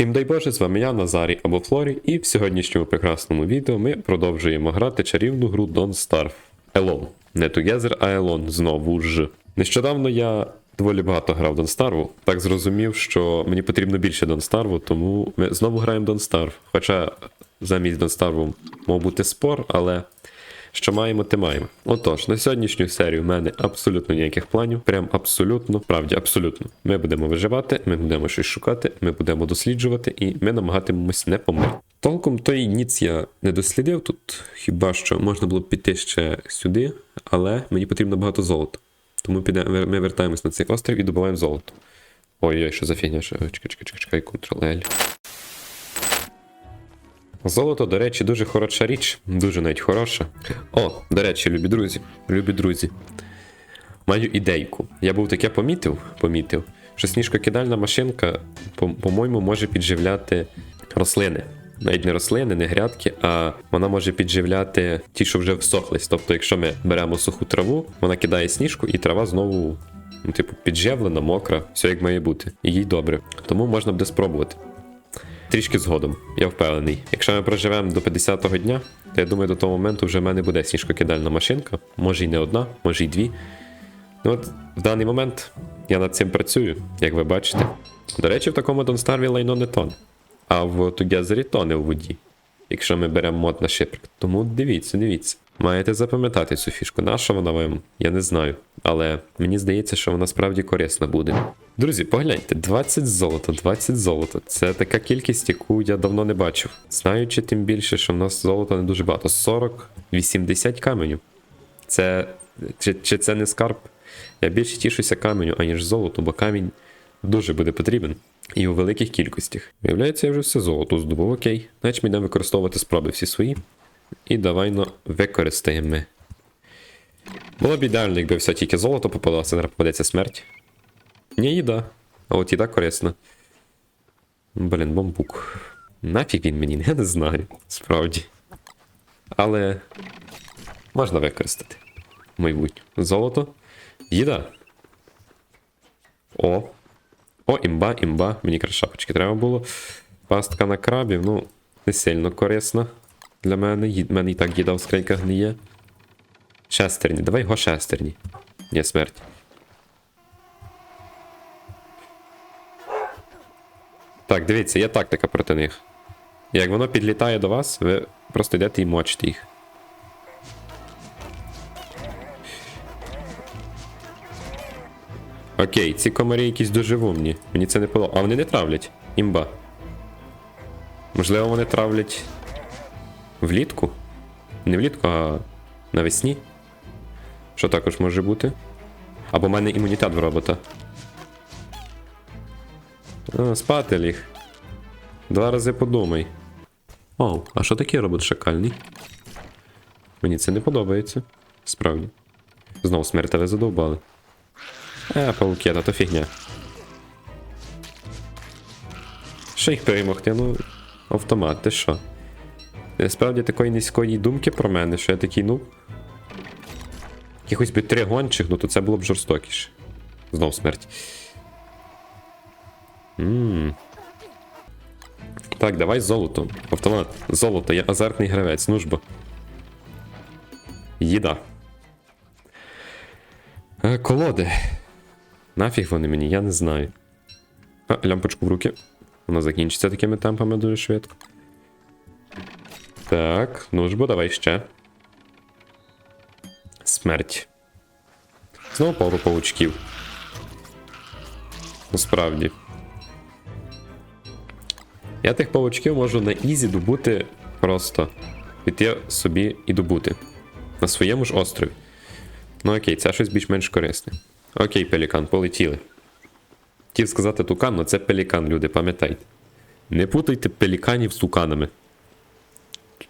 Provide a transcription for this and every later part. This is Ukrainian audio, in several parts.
Всім дай Боже, з вами я, Назарій або Флорі, і в сьогоднішньому прекрасному відео ми продовжуємо грати чарівну гру Don't Starve. Alone. Не Together, а Alone знову ж. Нещодавно я доволі багато грав Don't Starve, так зрозумів, що мені потрібно більше Don't Starve, тому ми знову граємо Don't Starve. Хоча замість Don't Starve мав бути спор, але що маємо, те маємо. Отож, на сьогоднішню серію в мене абсолютно ніяких планів. Прям абсолютно, правді, абсолютно. Ми будемо виживати, ми будемо щось шукати, ми будемо досліджувати, і ми намагатимемось не померти. Толком той ніц я не дослідив тут, хіба що можна було б піти ще сюди, але мені потрібно багато золота. Тому ми вертаємось на цей острів і добуваємо золото. Ой-ой, що за фігня? Чекай, чекай, чекай, чекай, Ctrl-L. Золото, до речі, дуже хороша річ, дуже навіть хороша. О, до речі, любі друзі, любі друзі. Маю ідейку. Я був таке помітив, помітив, що сніжкокидальна машинка, по- по-моєму, може підживляти рослини. Навіть не рослини, не грядки, а вона може підживляти ті, що вже всохлись. Тобто, якщо ми беремо суху траву, вона кидає сніжку, і трава знову, ну, типу, підживлена, мокра, все як має бути. І їй добре. Тому можна буде спробувати. Трішки згодом, я впевнений. Якщо ми проживемо до 50-го дня, то я думаю, до того моменту вже в мене буде сніжкокидальна машинка. Може й не одна, може й дві. Ну от в даний момент я над цим працюю, як ви бачите. До речі, в такому Донстарві лайно не тоне. А в Тугезері тоне в воді. Якщо ми беремо мод на шиприк. Тому дивіться, дивіться. Маєте запам'ятати цю фішку. Наша вона вам? Я не знаю. Але мені здається, що вона справді корисна буде. Друзі, погляньте, 20 золота, 20 золота. Це така кількість, яку я давно не бачив. Знаючи тим більше, що в нас золота не дуже багато. 40, 80 каменів. Це. Чи, чи це не скарб? Я більше тішуся каменю, аніж золоту, бо камінь дуже буде потрібен. І у великих кількостях. Виявляється, я вже все золото здобув, окей. Значить, ми йдемо використовувати спроби всі свої. І давай ну, використаємо. Було б ідеально, якби все тільки золото попадалося, зараз попадеться смерть. Ні, їда. А от їда корисна. Блін, бамбук. Нафіг він мені, я не знаю, справді. Але можна використати. Майбутнє. Золото. Їда. О. О, імба, імба. Мені крашапочки треба було. Пастка на крабів, ну, не сильно корисна для мене. Ї- мене і так їда в скриньках не. Шестерні. Давай його шестерні. Ні, смерть. Так, дивіться, є тактика проти них. Як воно підлітає до вас, ви просто йдете і мочите їх. Окей, ці комарі якісь дуже вумні. Мені це не подобається. А вони не травлять. Імба. Можливо, вони травлять влітку? Не влітку, а навесні. Що також може бути? Або в мене імунітет в робота. А, спати ліг. Два рази подумай. О, а що таке робот шакальний? Мені це не подобається. Справді. Знову смерть ви задовбали. Е, пауки, та то фігня. Що їх перемогти? Ну, автомат, ти що? Е, Справді такої низької думки про мене, що я такий, ну. Якихось би три гончих, ну то це було б жорстокіше. Знов смерть. Ммм. Так, давай золото. Автомат. Золото, я азартний гравець, ну ж бо. Їда. Е, колоди. Нафіг вони мені, я не знаю. А, лямпочку в руки. Вона закінчиться такими темпами дуже швидко. Так, ну ж бо, давай ще. Смерть. Знову пару паучків. Насправді. Я тих паучків можу на ізі добути просто. Піти собі і добути. На своєму ж острові. Ну окей, це щось більш-менш корисне. Окей, пелікан, полетіли. Хотів сказати тукан, але це пелікан, люди, пам'ятайте. Не путайте пеліканів з туканами.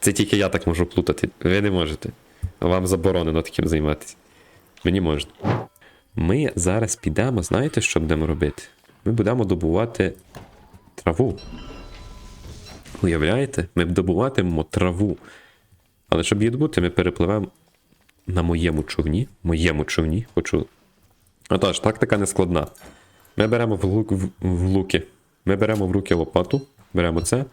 Це тільки я так можу плутати. Ви не можете. Вам заборонено таким займатися. Мені можна. Ми зараз підемо, знаєте, що будемо робити? Ми будемо добувати траву. Уявляєте? Ми добуватимемо траву. Але щоб її добути, ми перепливемо на моєму човні. Моєму човні, хочу. Отож, тактика не складна. Ми беремо в, лук, в, в луки. Ми беремо в руки лопату, Беремо це.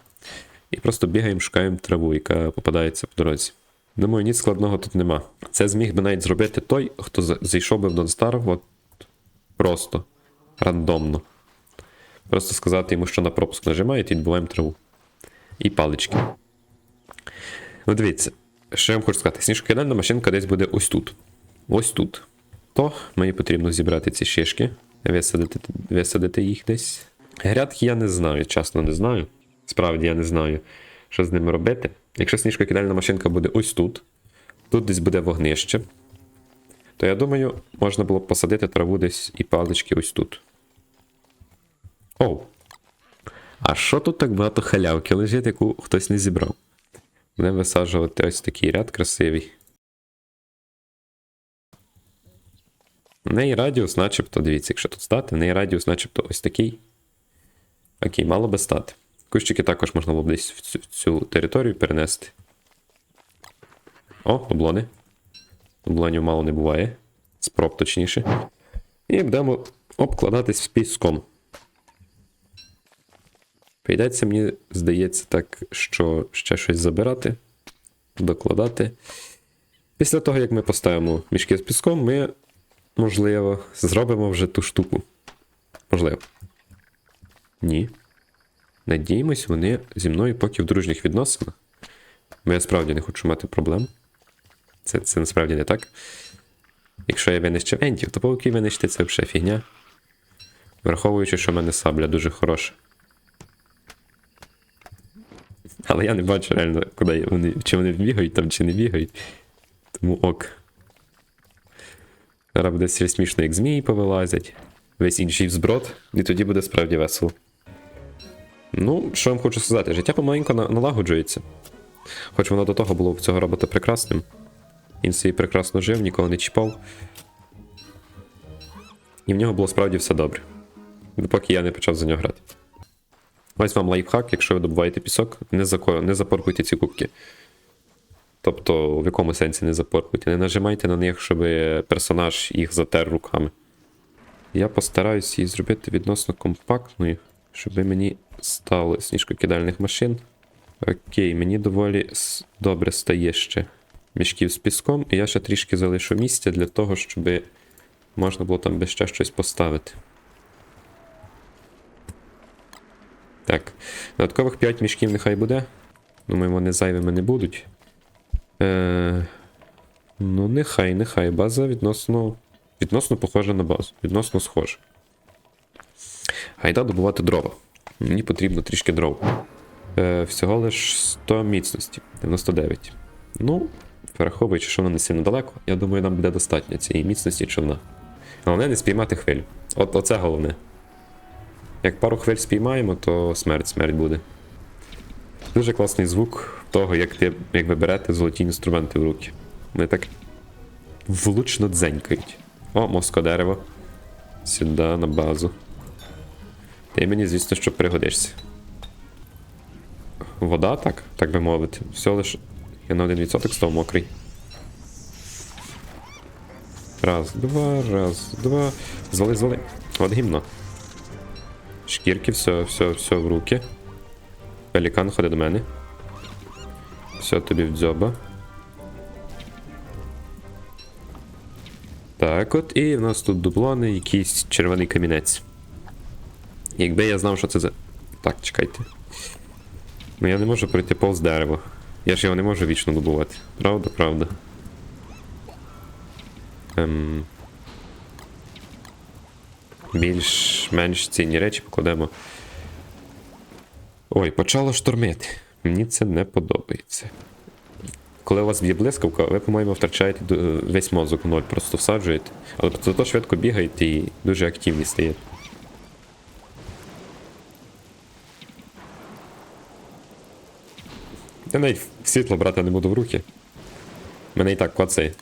І просто бігаємо, шукаємо траву, яка попадається по дорозі. Думаю, ніч складного тут нема. Це зміг би навіть зробити той, хто за- зайшов би в Донстар, от просто рандомно. Просто сказати йому, що на пропуск нажимають, і відбуваємо траву. І палички. Ну, дивіться, що я вам хочу сказати. Сніжкокидальна машинка десь буде ось тут. Ось тут. То мені потрібно зібрати ці шишки, висадити, висадити їх десь. Грядки я не знаю, чесно не знаю. Справді я не знаю, що з ними робити. Якщо сніжкокидальна машинка буде ось тут, тут десь буде вогнище, то я думаю, можна було б посадити траву десь і палички ось тут. Оу. А що тут так багато халявки лежить, яку хтось не зібрав? Будемо висаджувати ось такий ряд красивий. В неї радіус, начебто, дивіться, якщо тут стати, в неї радіус, начебто, ось такий. Окей, мало би стати. Кущики також можна було б десь в цю, в цю територію перенести. О, облони. Облонів мало не буває. Спроб точніше. І будемо обкладатись піском. Прийдеться, мені здається, так, що ще щось забирати, докладати. Після того, як ми поставимо мішки з піском, ми, можливо, зробимо вже ту штуку. Можливо. Ні. Надіємось, вони зі мною поки в дружніх відносинах. Бо я справді не хочу мати проблем. Це, це насправді не так. Якщо я винищив ентів, то пауки винищити це вже фігня. Враховуючи, що в мене сабля дуже хороша. Але я не бачу реально, куди вони, чи вони бігають там, чи не бігають. Тому ок. Зараз буде смішно, як змії повилазять, весь інший взброд, і тоді буде справді весело. Ну, що я вам хочу сказати, життя помаленько налагоджується. Хоч воно до того було в цього робота прекрасним. Він собі прекрасно жив, нікого не чіпав. І в нього було справді все добре. Допоки я не почав за нього грати. Ось вам лайфхак, якщо ви добуваєте пісок, не, зако... не запоркуйте ці кубки. Тобто, в якому сенсі не запоркуйте? Не нажимайте на них, щоб персонаж їх затер руками. Я постараюся її зробити відносно компактною, щоб мені стало сніжкокидальних машин. Окей, мені доволі добре стає ще мішків з піском, і я ще трішки залишу місця для того, щоб можна було там ще щось поставити. Так, додаткових 5 мішків нехай буде. Думаю, вони зайвими не будуть. Е, ну, нехай, нехай. База відносно. Відносно похожа на базу. Відносно схожа. Гайда добувати дрова. Мені потрібно трішки дров. Е, всього лиш 100 міцності, 99. Ну, враховуючи, що воно не сильно далеко, я думаю, нам буде достатньо цієї міцності човна. Головне не спіймати хвилю. От оце головне. Як пару хвиль спіймаємо, то смерть, смерть буде. Дуже класний звук того, як, ти, як ви берете золоті інструменти в руки. Вони так влучно дзенькають. О, моско дерево. Сюди, на базу. Ти мені, звісно, що пригодишся. Вода, так, так би мовити. Все лише. Я на 1% став мокрий. Раз, два, раз, два. Звали, звали. От гімно. Шкірки, все, все, все в руки. Пелікан, ходи до мене. Все тобі в дзьоба. Так от, і в нас тут дублони, якийсь червоний камінець. Якби я знав, що це за. Так, чекайте. Ну я не можу пройти повз дерево. Я ж його не можу вічно добувати. Правда, правда. Ем... Більш-менш цінні речі покладемо. Ой, почало штормити. Мені це не подобається. Коли у вас б'є блискавка, ви, по-моєму, втрачаєте весь мозок в ноль, просто всаджуєте. Але зато швидко бігаєте і дуже активні стаєте. Я навіть світло брати не буду в руки. Мене і так клацає.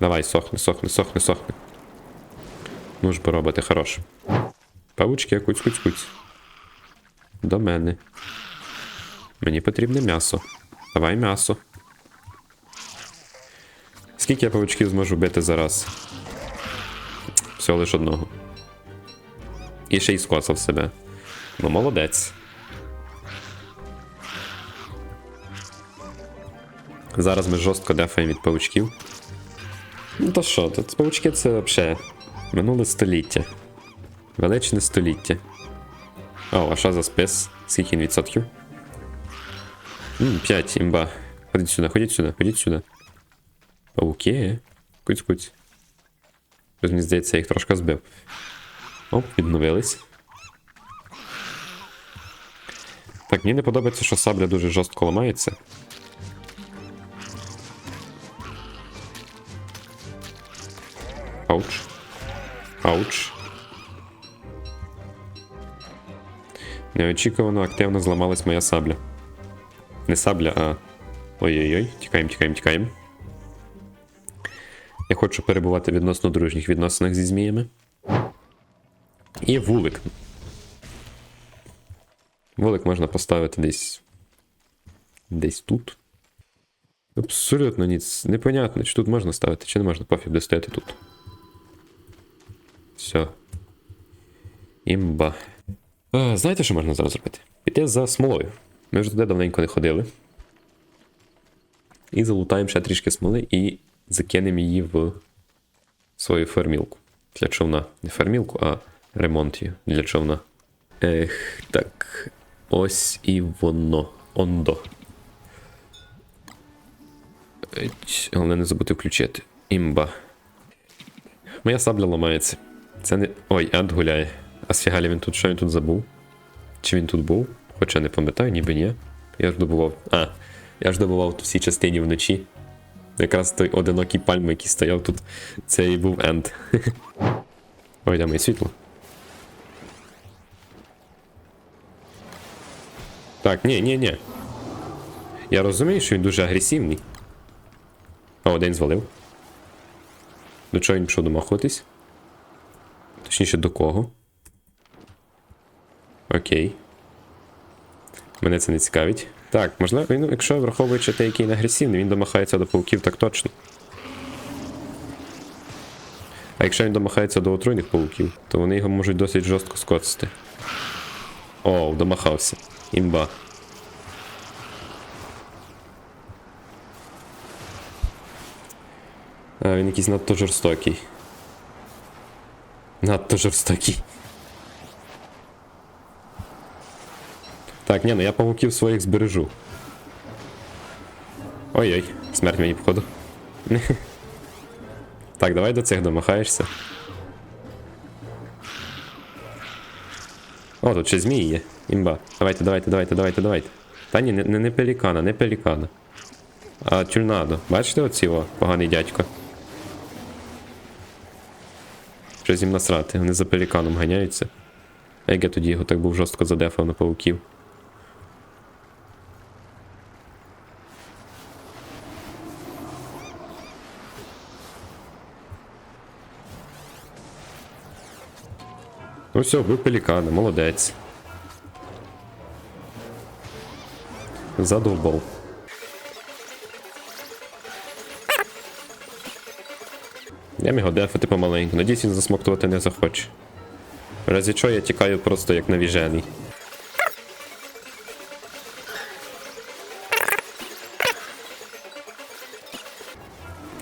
Давай, сохни, сохни, сохни, сохни. Ну ж бо робити, хорош. Павучки, куць, куць, куць. До мене. Мені потрібне м'ясо. Давай м'ясо. Скільки я павучків зможу бити зараз? Всього лиш одного. І ще й скосив себе. Ну, молодець. Зараз ми жорстко дефаємо від паучків. Ну то що, тут паучки це взагалі минуле століття. Величне століття. О, а що за спис? Скільки він відсотків? Ммм, 5, імба. Ходіть сюди, ходіть сюди, ходіть сюди. Пауки. Куць, куць. Щось, Мені здається, я їх трошки збив. Оп, відновились. Так, мені не подобається, що сабля дуже жорстко ламається. Ауч. Неочікувано активно зламалась моя сабля. Не сабля, а. Ой-ой-ой, тікаємо, тікаємо, тікаємо. Я хочу перебувати в відносно дружніх відносинах зі зміями. І вулик. Вулик можна поставити десь. Десь тут. Абсолютно ніц. Непонятно, чи тут можна ставити, чи не можна пофіг стояти тут. Все. Імба. А, знаєте, що можна зараз зробити? Піти за смолою. Ми вже туди давненько не ходили. І залутаємо ще трішки смоли і закинемо її в свою фермілку. Для човна. Не фермілку, а ремонт її для човна. Ех, так. Ось і воно. Ондо. Головне не забути включити. Імба. Моя сабля ламається. Це не. Ой, ад гуляє. А сфігалі він тут що він тут забув? Чи він тут був? Хоча не пам'ятаю, ніби ні. Я ж добував. А, я ж добував в цій частині вночі. Якраз той одинокий пальм, який стояв тут, це і був енд. Ой, де моє світло. Так, ні, ні, ні. Я розумію, що він дуже агресивний. А один звалив. До чого він пішов домахуватись? Точніше, до кого? Окей. Мене це не цікавить. Так, можливо, він, якщо враховуючи те, який він агресивний, він домахається до пауків так точно. А якщо він домахається до отруйних пауків, то вони його можуть досить жорстко скоцати. О, домахався. Імба. А, він якийсь надто жорстокий. Надто жорстокий. Так, ні, ну я павуків своїх збережу. Ой-ой, смерть мені походу. Так, давай до цих домахаєшся. О, тут ще змії є. Імба. Давайте, давайте, давайте, давайте, давайте. Та ні, не, не, пелікана, не пелікана. А тюрнадо. Бачите оці о, поганий дядько? Щось їм насрати, вони за пеліканом ганяються. А як я тоді його так був жорстко задефав на пауків. Ну все, вбив пелікана, молодець. Задовбав. Я його дефати помаленьку. Надіюсь, він засмоктувати не захоче. В разі чого я тікаю просто як навіжений.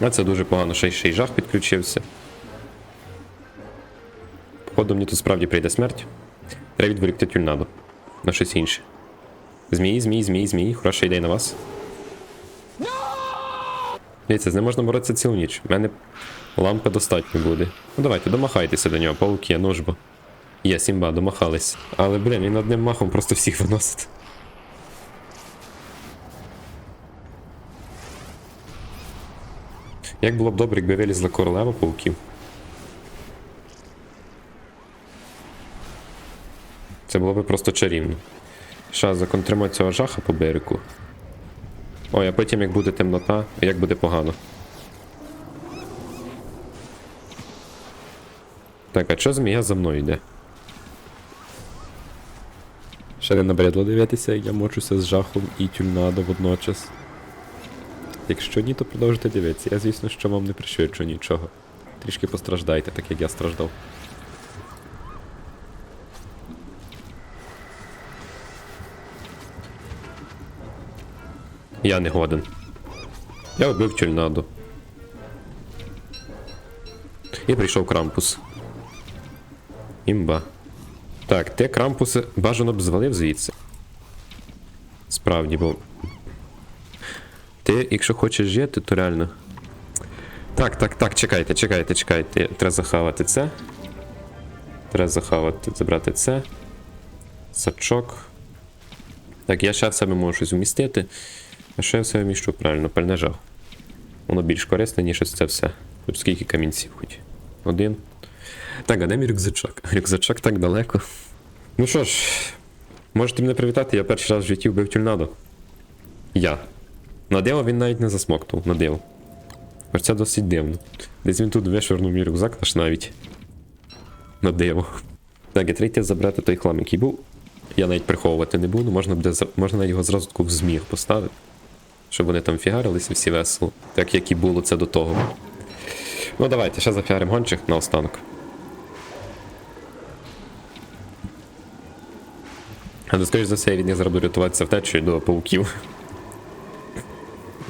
А це дуже погано, ще ще й жах підключився. Походу мені тут справді прийде смерть. Треба відволікти тюльнаду. На щось інше. Змії, змії, змії, змії. Хороша ідея на вас. Дивіться, з ним можна боротися цілу ніч. У мене лампи достатньо буде. Ну давайте, домахайтеся до нього, пауки, ж бо. Є, Сімба, домахались. Але, блін, він одним махом просто всіх виносить. Як було б добре, якби вилізла королева пауків. Це було б просто чарівно. Щас законтримо цього жаха по берегу. Ой, а потім як буде темнота, як буде погано. Так, а що змія за мною йде? Ще не набридло дивитися, я мочуся з жахом і тюльнадо водночас. Якщо ні, то продовжуйте дивитися. Я, звісно, що вам не пришвидшу нічого. Трішки постраждайте, так як я страждав. Я не годен. Я вбив тюльнаду. І прийшов крампус. Імба. Так, ти крампуси бажано б звалив звідси. Справді, бо. Ти, якщо хочеш жити, то реально. Так, так, так, чекайте, чекайте, чекайте. Треба захавати це. Треба захавати, забрати це. Сачок. Так, я ще в себе можу щось вмістити. А що я в себе міщу правильно, пальне жав. Воно більш корисне, ніж це все. Тут скільки камінців хоч? Один. Так, а де мій рюкзачок? Рюкзачок так далеко. Ну що ж, можете мене привітати, я перший раз в житті вбив тюльнадо. Я. На диво він навіть не засмоктував, на диво. Ось це досить дивно. Десь він тут вишвернув мій рюкзак аж навіть. На диво. Так, і третє забрати той хлам, який був. Я навіть приховувати не буду, можна буде можна навіть його зразу в зміг поставити. Щоб вони там фігарилися всі весело, так як і було це до того. Ну давайте, ще зафігаримо гончих на останок. Але скоріш за все, я від них буду рятуватися втечею до пауків.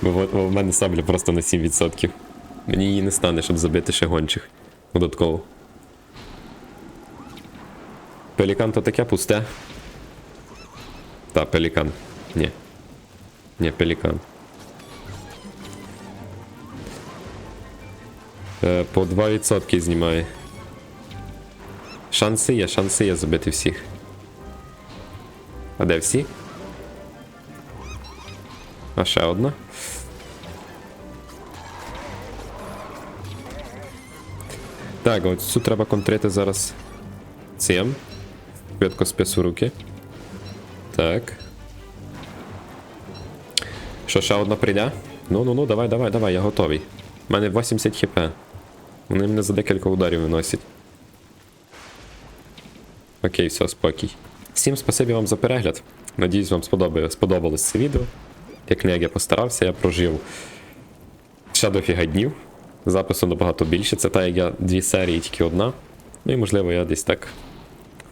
Бо в мене сабля просто на 7%. Мені її не стане, щоб забити ще гончих. Додатково. Пелікан то таке пусте. Та, пелікан. Ні. Ні, пелікан. По 2% знімає. Шанси є, шанси є забити всіх. А де всі? А ще одна. Так, от цю треба контрити зараз цим. Швидко спису руки. Так. Що, ще одна прийде? Ну, ну, ну, давай, давай, давай, я готовий. У мене 80 хп. Вони мене за декілька ударів виносять. Окей, все, спокій. Всім спасибі вам за перегляд. Надіюсь, вам сподобалось це відео. Як не як я постарався, я прожив ще дофіга днів. Запису набагато більше. Це та як я дві серії, тільки одна. Ну і можливо я десь так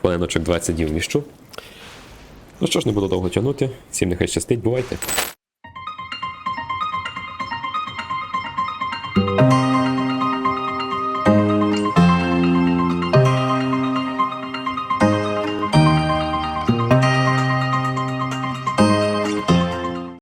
хвилиночок 20 днів вміщу. Ну що ж, не буду довго тягнути. Всім нехай щастить, бувайте.